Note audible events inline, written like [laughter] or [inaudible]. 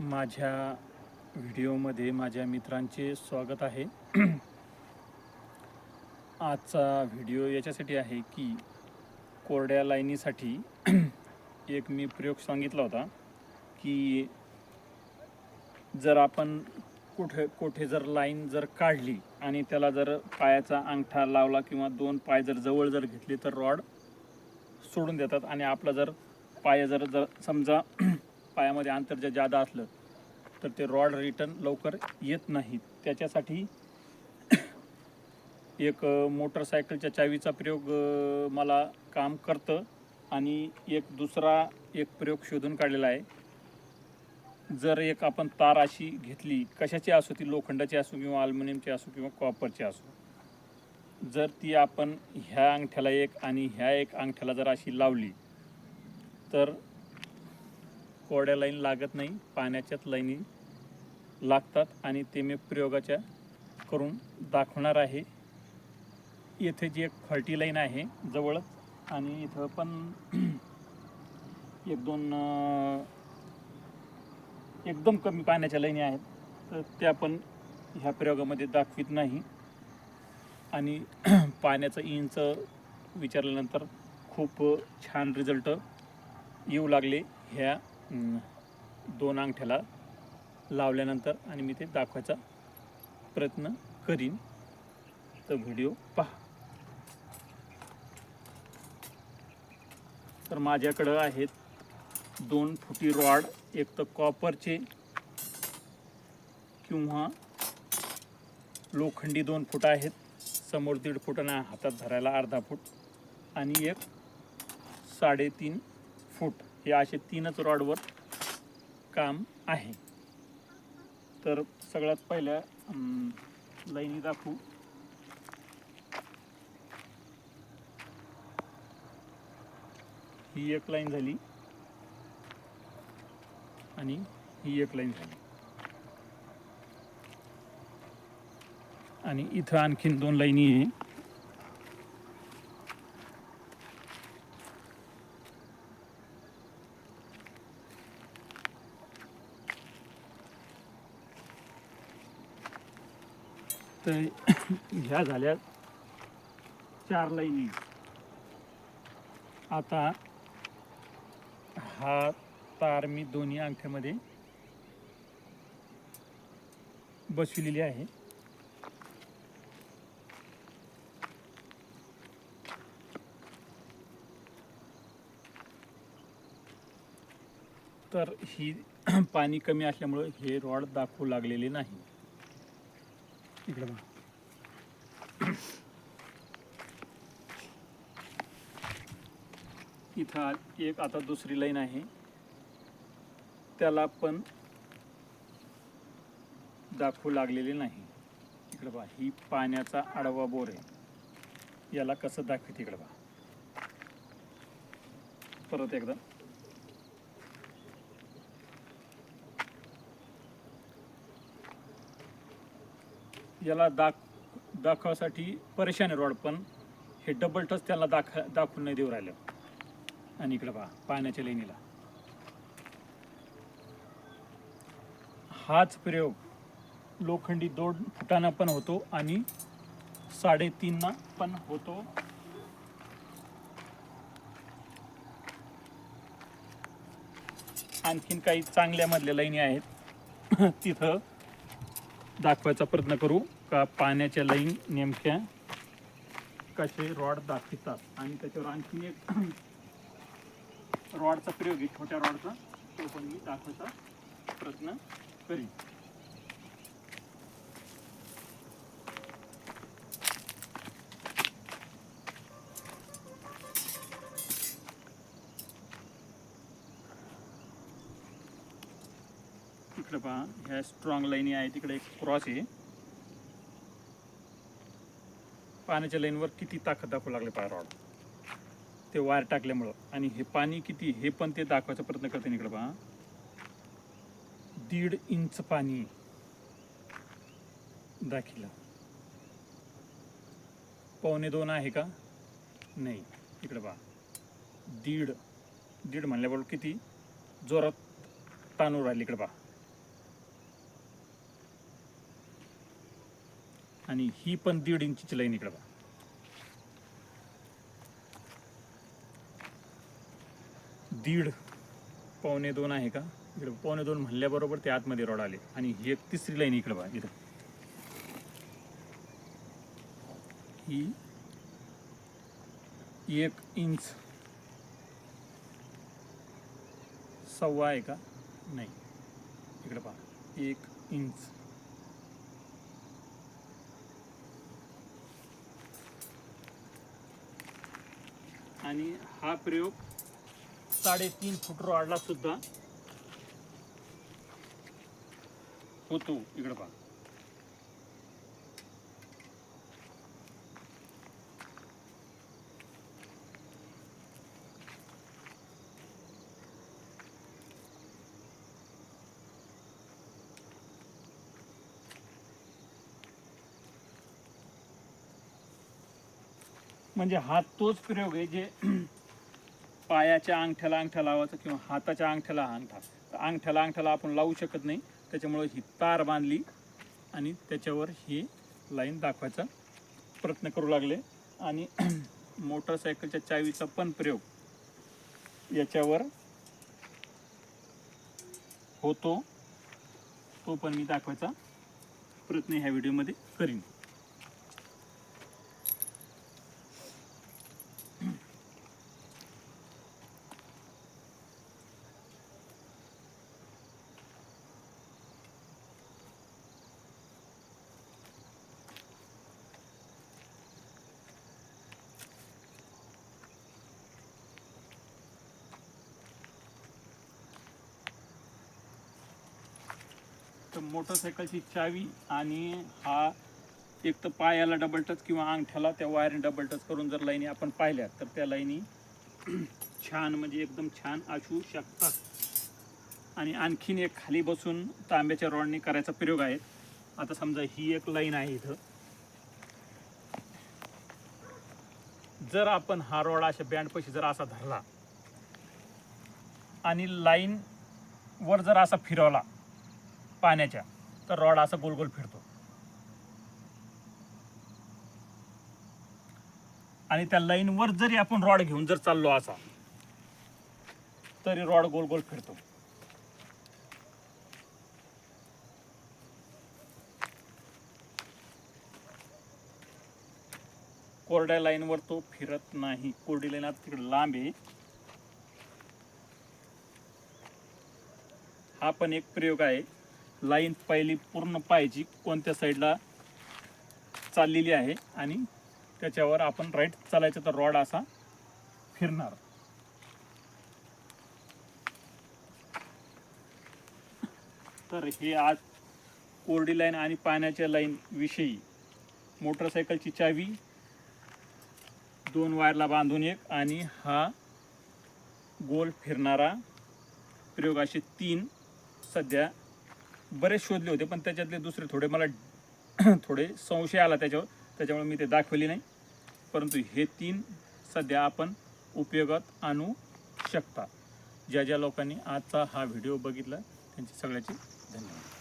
माझ्या व्हिडिओमध्ये माझ्या मित्रांचे स्वागत आहे. आजचा व्हिडिओ याच्यासाठी आहे की कोरड्या लाईनीसाठी एक मी प्रयोग सांगितला होता की जर आपण कुठे कुठे जर लाईन जर काढली आणि त्याला जर पायाचा अंगठा लावला किंवा दोन पाय जर जवळ जर घेतले तर रॉड सोडून देतात आणि आपला जर पाय जर जर समजा पायामध्ये अंतर जर जादा असलं तर ते रॉड रिटर्न लवकर येत नाही त्याच्यासाठी [coughs] एक मोटरसायकलच्या चावीचा प्रयोग मला काम करतं आणि एक दुसरा एक प्रयोग शोधून काढलेला आहे. जर एक आपण तार अशी घेतली कशाची असो ती लोखंडाची असो किंवा अल्युमिनियमची असो किंवा कॉपरची असो जर ती आपण ह्या अंगठ्याला एक आणि ह्या एक अंगठ्याला जर अशी लावली तर कोरड्या लाईन लागत नाही पाण्याच्याच लाईनी लागतात आणि ते मी प्रयोगाच्या करून दाखवणार आहे. येथे जी एक फॉल्टी लाईन आहे जवळच आणि इथं पण [clears throat] एक दोन एकदम कमी पाण्याच्या लाईनी आहेत तर त्या पण ह्या प्रयोगामध्ये दाखवित नाही. आणि [clears throat] पाण्याचं इंच विचारल्यानंतर खूप छान रिझल्ट येऊ लागले ह्या दोन अंगठ्याला लावल्यानंतर आणि मी ते दाखवायचा प्रयत्न करीन. तर व्हिडिओ पहा. तर माझ्याकडं आहेत दोन फुटी रॉड एक तर कॉपरचे किंवा लोखंडी दोन फूट आहेत. समोर दीड फूट आणि हातात धरायला अर्धा फूट आणि एक साडेतीन फूट. हे असे तीनच रॉडवर काम आहे. तर सगळ्यात पहिल्या लाईनी दाखवू. ही एक लाईन झाली. आणि ही एक लाईन झाली. आणि इथं आणखीन दोन लाईनी आहे. तर ह्या झाल्या चार लाईनी. आता हा तार मी दोन्ही अंगठ्यामध्ये बसविलेली आहे. तर ही [clears throat] पाणी कमी असल्यामुळं हे रॉड दाखवू लागलेले नाही. इकडे बघा. इथं एक आता दुसरी लाईन आहे. त्याला पण दाखवू लागलेले नाही. इकडे बा ही पाण्याचा आडवा बोर आहे. याला कसं दाखवते इकडे बा परत एकदा. याला दाख दाखवासाठी परेशान रोड रॉड पण हे डबल टच त्याला दाख दाखवून नाही देऊ राहिलं. आणि इकडं पहा पाण्याच्या लेणीला हाच प्रयोग लोखंडी दोन फुटांना पण होतो आणि साडेतीनना पण होतो. आणखीन काही चांगल्या मधल्या लाईनी आहेत. [coughs] तिथं दाखवायचा प्रयत्न करू. का पाण्याच्या लाईन नेमक्या कसे रॉड दाखवितात? आणि त्याच्यावर आणखी एक रॉडचा प्रयोग आहे छोट्या रॉडचा तो पण मी दाखवायचा प्रयत्न करीन. इकडे पहा ह्या स्ट्रॉंग लाईनी आहे तिकडे एक क्रॉस आहे. पाण्याच्या लाईनवर किती ताकद दाखवू लागले पाय रॉड? ते वायर टाकल्यामुळं. आणि हे पाणी किती? हे पण ते दाखवायचा प्रयत्न करते इकडे पहा. दीड इंच पाणी दाखिलं. पावणे दोन आहे का? नाही. इकडे पहा. दीड दीड म्हणल्याबरोबर किती? जोरात ताणून राहिले इकडे पहा. आणि ही पण दीड इंचीची लाईन इकडे बघा. दीड पावणे दोन आहे का? इकडे पावणे दोन म्हणल्याबरोबर ते आतमध्ये रोड आले. आणि ही एक तिसरी लाईन इकडे बघा इथं. ही एक इंच सव्वा आहे का? नाही. इकडे पहा. एक इंच आणि हा प्रयोग साडेतीन फूट रॉडला सुद्धा होतो इकडे पहा. म्हणजे हा तोच प्रयोग आहे जे [clears throat] पायाच्या अंगठ्याला अंगठा लावायचा किंवा हाताच्या अंगठ्याला अंगठा. तर अंगठ्याला अंगठ्याला आपण लावू शकत नाही. त्याच्यामुळे ही तार बांधली आणि त्याच्यावर ही लाईन दाखवायचा प्रयत्न करू लागले. आणि [clears throat] मोटरसायकलच्या चावीचा पण प्रयोग याच्यावर होतो. तो पण मी दाखवायचा प्रयत्न ह्या व्हिडिओमध्ये करीन. मोटरसायकलची चावी आणि हा एक तर पायाला डबल टच किंवा अंगठ्याला त्या वायरने डबल टच करून जर लाईनी आपण पाहिल्या तर त्या लाईनी छान म्हणजे एकदम छान असू शकतात. आणि आणखीन एक खाली बसून तांब्याच्या रॉडने करायचा प्रयोग आहे. आता समजा ही एक लाईन आहे इथं. जर आपण हा रॉड अशा बँडपाशी जर असा धरला आणि लाईन वर जर असा फिरवला पाण्याच्या तर रॉड असा गोल गोल फिरतो. आणि त्या लाईनवर जरी आपण रॉड घेऊन जर चाललो असा तरी रॉड गोल गोल फिरतो. कोरड्या लाईनवर तो फिरत नाही. कोरडी लाईन आता तिकडे लांब आहे. हा पण एक प्रयोग आहे. लाईन पहिली पूर्ण पाहिजे कोणत्या साईडला चाललेली आहे आणि त्याच्यावर आपण राईट चालायचं तर रॉड असा फिरणार. तर हे आज कोरडी लाईन आणि पाण्याच्या लाईन विषयी मोटरसायकलची चावी दोन वायरला बांधून एक आणि हा गोल फिरणारा प्रयोग असे तीन सध्या बरेच शोधले होते पण त्याच्यातले दुसरे थोडे मला [clears throat] थोडे संशय आला त्याच्यावर. त्याच्यामुळे मी ते दाखवले नाही. परंतु हे तीन सध्या आपण उपयोगात आणू शकता. ज्या ज्या लोकांनी आजचा हा व्हिडिओ बघितला त्यांचे सगळ्याचे धन्यवाद.